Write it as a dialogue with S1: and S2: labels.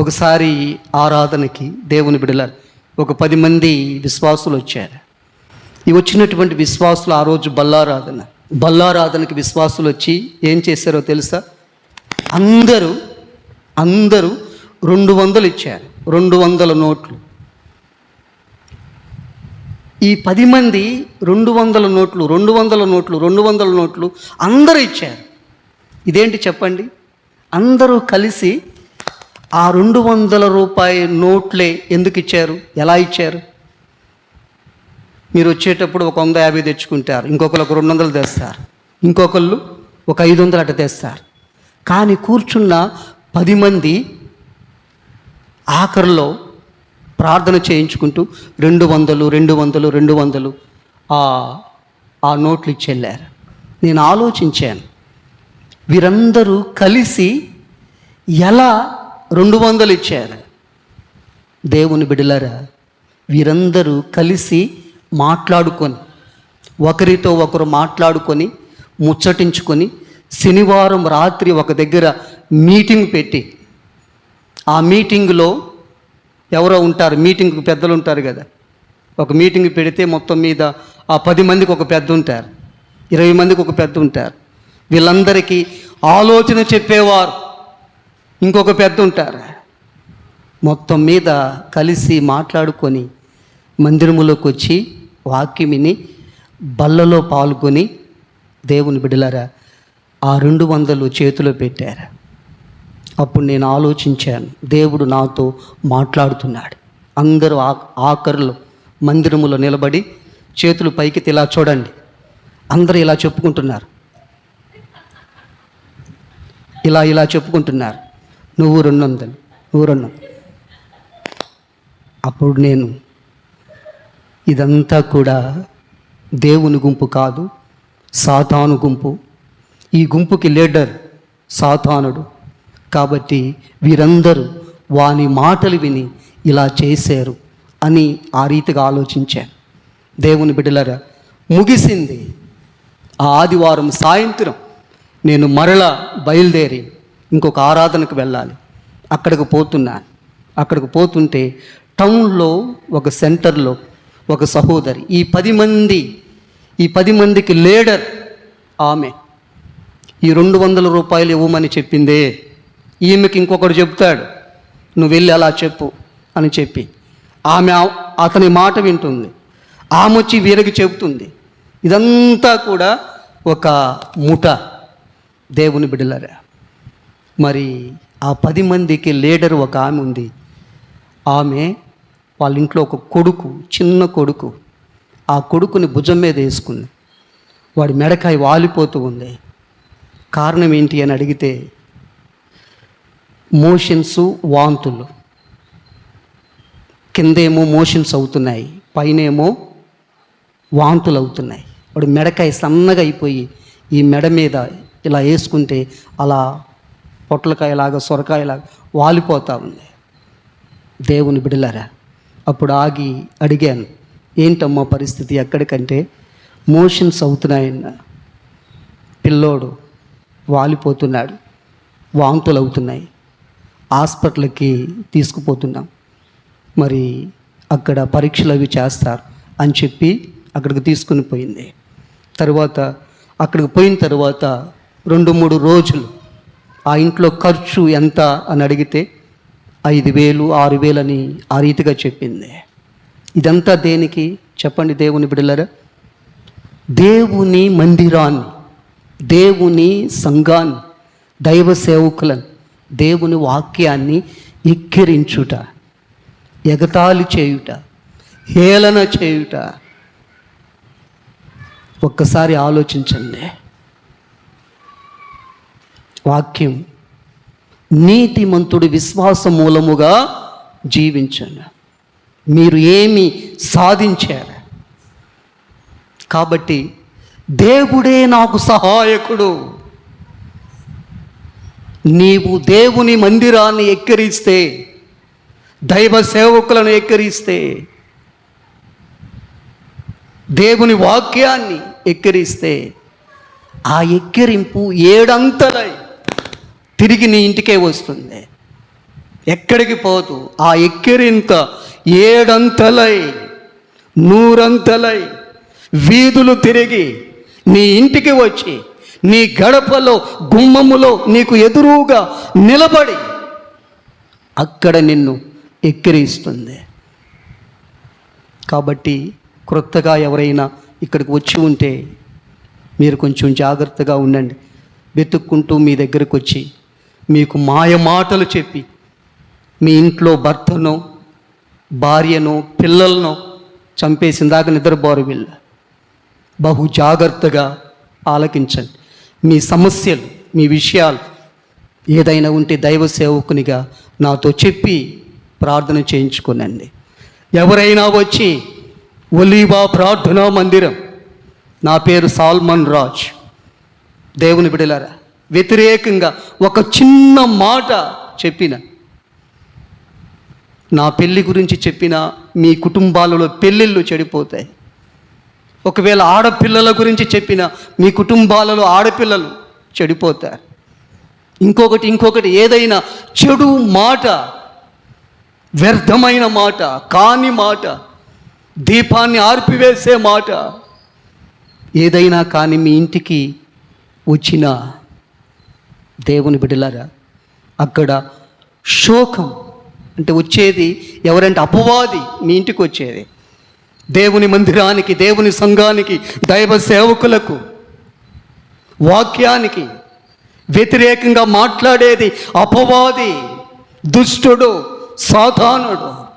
S1: ఒకసారి ఆరాధనకి దేవుని బిడల ఒక పది మంది విశ్వాసులు వచ్చారు. ఈ వచ్చినటువంటి విశ్వాసులు ఆ రోజు బల్లారాధన. బల్లారాధనకి విశ్వాసులు వచ్చి ఏం చేశారో తెలుసా? అందరూ అందరూ రెండు వందలు ఇచ్చారు. రెండు వందల నోట్లు. ఈ పది మంది రెండు వందల నోట్లు రెండు వందల నోట్లు రెండు వందల నోట్లు అందరూ ఇచ్చారు. ఇదేంటి చెప్పండి? అందరూ కలిసి ఆ రెండు వందల రూపాయి నోట్లే ఎందుకు ఇచ్చారు? ఎలా ఇచ్చారు? మీరు వచ్చేటప్పుడు ఒక వంద యాభై తెచ్చుకుంటారు. ఇంకొకరు ఒక రెండు వందలు తెస్తారు. ఇంకొకళ్ళు ఒక ఐదు వందలు అట్ట తెస్తారు. కానీ కూర్చున్న పది మంది ఆఖరిలో ప్రార్థన చేయించుకుంటూ రెండు వందలు రెండు వందలు రెండు వందలు ఆ ఆ నోట్లు ఇచ్చెళ్ళారు. నేను ఆలోచించాను. వీరందరూ కలిసి ఎలా రెండు వందలు ఇచ్చారు. దేవుని బిడలరా వీరందరూ కలిసి మాట్లాడుకొని ఒకరితో ఒకరు మాట్లాడుకొని ముచ్చటించుకొని శనివారం రాత్రి ఒక దగ్గర మీటింగ్ పెట్టి ఆ మీటింగ్లో ఎవరో ఉంటారు మీటింగ్ పెద్దలు ఉంటారు కదా ఒక మీటింగ్ పెడితే మొత్తం మీద ఆ పది మందికి ఒక పెద్ద ఉంటారు ఇరవై మందికి ఒక పెద్ద ఉంటారు. వీళ్ళందరికీ ఆలోచన చెప్పేవారు. ఇంకొక పెద్ద ఉంటారు మొత్తం మీద కలిసి మాట్లాడుకొని మందిరములోకి వచ్చి వాక్యమిని బల్లలో పాల్గొని దేవుని బిడలారా ఆ రెండు వందలు చేతిలో పెట్టారు. అప్పుడు నేను ఆలోచించాను దేవుడు నాతో మాట్లాడుతున్నాడు. అందరూ ఆ ఆఖరులు మందిరములో నిలబడి చేతులు పైకి ఇలా చూడండి. అందరూ ఇలా చెప్పుకుంటున్నారు. ఇలా ఇలా చెప్పుకుంటున్నారు. నువ్వు రెండు వందలు నువ్వు రెండు. అప్పుడు నేను ఇదంతా కూడా దేవుని గుంపు కాదు సాతాను గుంపు. ఈ గుంపుకి లీడర్ సాతానుడు. కాబట్టి వీరందరూ వాని మాటలు విని ఇలా చేశారు అని ఆ రీతిగా ఆలోచించాను. దేవుని బిడ్డలరా ముగిసింది. ఆ ఆదివారం సాయంత్రం నేను మరలా బయలుదేరి ఇంకొక ఆరాధనకు వెళ్ళాలి. అక్కడికి పోతున్నాను. అక్కడికి పోతుంటే టౌన్లో ఒక సెంటర్లో ఒక సహోదరి ఈ పది మంది ఈ పది మందికి లీడర్ ఆమె. ఈ రెండు వందల రూపాయలు ఇవ్వమని చెప్పిందే. ఈమెకి ఇంకొకడు చెప్తాడు నువ్వు వెళ్ళి అలా చెప్పు అని చెప్పి. ఆమె అతని మాట వింటుంది. ఆమె వచ్చి వీరికి చెబుతుంది. ఇదంతా కూడా ఒక ముఠ దేవుని బిడ్డలరా మరి ఆ పది మందికి లీడర్ ఒక ఆమె ఉంది. ఆమె వాళ్ళ ఇంట్లో ఒక కొడుకు చిన్న కొడుకు. ఆ కొడుకుని భుజం మీద వేసుకుంది. వాడి మెడకాయ వాలిపోతూ ఉంది. కారణం ఏంటి అని అడిగితే మోషన్స్ వాంతులు. కిందేమో మోషన్స్ అవుతున్నాయి పైనేమో వాంతులు అవుతున్నాయి. వాడు మెడకాయ సన్నగా అయిపోయి ఈ మెడ మీద ఇలా వేసుకుంటే అలా పొట్లకాయలాగా సొరకాయలాగా వాలిపోతూ ఉంది. దేవుని బిడలరా అప్పుడు ఆగి అడిగాను ఏంటమ్మా పరిస్థితి ఎక్కడికంటే మోషన్స్ అవుతున్నాయన్న. పిల్లోడు వాలిపోతున్నాడు వాంతులు అవుతున్నాయి హాస్పిటల్కి తీసుకుపోతున్నాం. మరి అక్కడ పరీక్షలు అవి చేస్తారు అని చెప్పి అక్కడికి తీసుకుని పోయింది. తర్వాత అక్కడికి పోయిన తర్వాత రెండు మూడు రోజులు ఆ ఇంట్లో ఖర్చు ఎంత అని అడిగితే ఐదు వేలు ఆరు వేలు అని ఆ రీతిగా చెప్పింది. ఇదంతా దేనికి? చెప్పండి దేవుని బిడ్డలరా. దేవుని మందిరాన్ని దేవుని సంఘాన్ని దైవ సేవకులను దేవుని వాక్యాన్ని ఎక్కిరించుట ఎగతాళి చేయుట హేళన చేయుట. ఒక్కసారి ఆలోచించండి. వాక్యం నీతిమంతుడి విశ్వాస మూలముగా జీవించండి. మీరు ఏమి సాధించారు? కాబట్టి దేవుడే నాకు సహాయకుడు. నీవు దేవుని మందిరాన్ని ఎక్కిరిస్తే దైవ సేవకులను ఎక్కిరిస్తే దేవుని వాక్యాన్ని ఎక్కిరిస్తే ఆ ఎక్కిరింపు ఏడంతలై తిరిగి నీ ఇంటికే వస్తుంది. ఎక్కడికి పోదు. ఆ ఎక్కిరింత ఏడంతలై నూరంతలై వీధులు తిరిగి నీ ఇంటికి వచ్చి నీ గడపలో గుమ్మములో నీకు ఎదురుగా నిలబడి అక్కడ నిన్ను ఎక్కిరిస్తుంది. కాబట్టి క్రొత్తగా ఎవరైనా ఇక్కడికి వచ్చి ఉంటే మీరు కొంచెం జాగ్రత్తగా ఉండండి. వెతుక్కుంటూ మీ దగ్గరకు వచ్చి మీకు మాయ మాటలు చెప్పి మీ ఇంట్లో భర్తను భార్యను పిల్లలను చంపేసిన దాకా నిద్రపోరు వీళ్ళు. బహు జాగ్రత్తగా ఆలకించండి. మీ సమస్యలు మీ విషయాలు ఏదైనా ఉంటే దైవ సేవకునిగా నాతో చెప్పి ప్రార్థన చేయించుకోనండి. ఎవరైనా వచ్చి ఒలీవా ప్రార్థనా మందిరం నా పేరు సాల్మన్ రాజ్. దేవుని బిడలారా వ్యతిరేకంగా ఒక చిన్న మాట చెప్పిన. నా పెళ్ళి గురించి చెప్పిన మీ కుటుంబాలలో పెళ్ళిళ్ళు చెడిపోతాయి. ఒకవేళ ఆడపిల్లల గురించి చెప్పిన మీ కుటుంబాలలో ఆడపిల్లలు చెడిపోతారు. ఇంకొకటి ఇంకొకటి ఏదైనా చెడు మాట వ్యర్థమైన మాట కాని మాట దీపాన్ని ఆర్పివేసే మాట ఏదైనా కానీ మీ ఇంటికి వచ్చిన దేవుని బిడ్డలారా అక్కడ శోకం అంటే వచ్చేది ఎవరంటే అపవాది మీ ఇంటికి వచ్చేది. దేవుని మందిరానికి దేవుని సంఘానికి దైవ సేవకులకు వాక్యానికి వ్యతిరేకంగా మాట్లాడేది అపవాది దుష్టుడు సాధానుడు.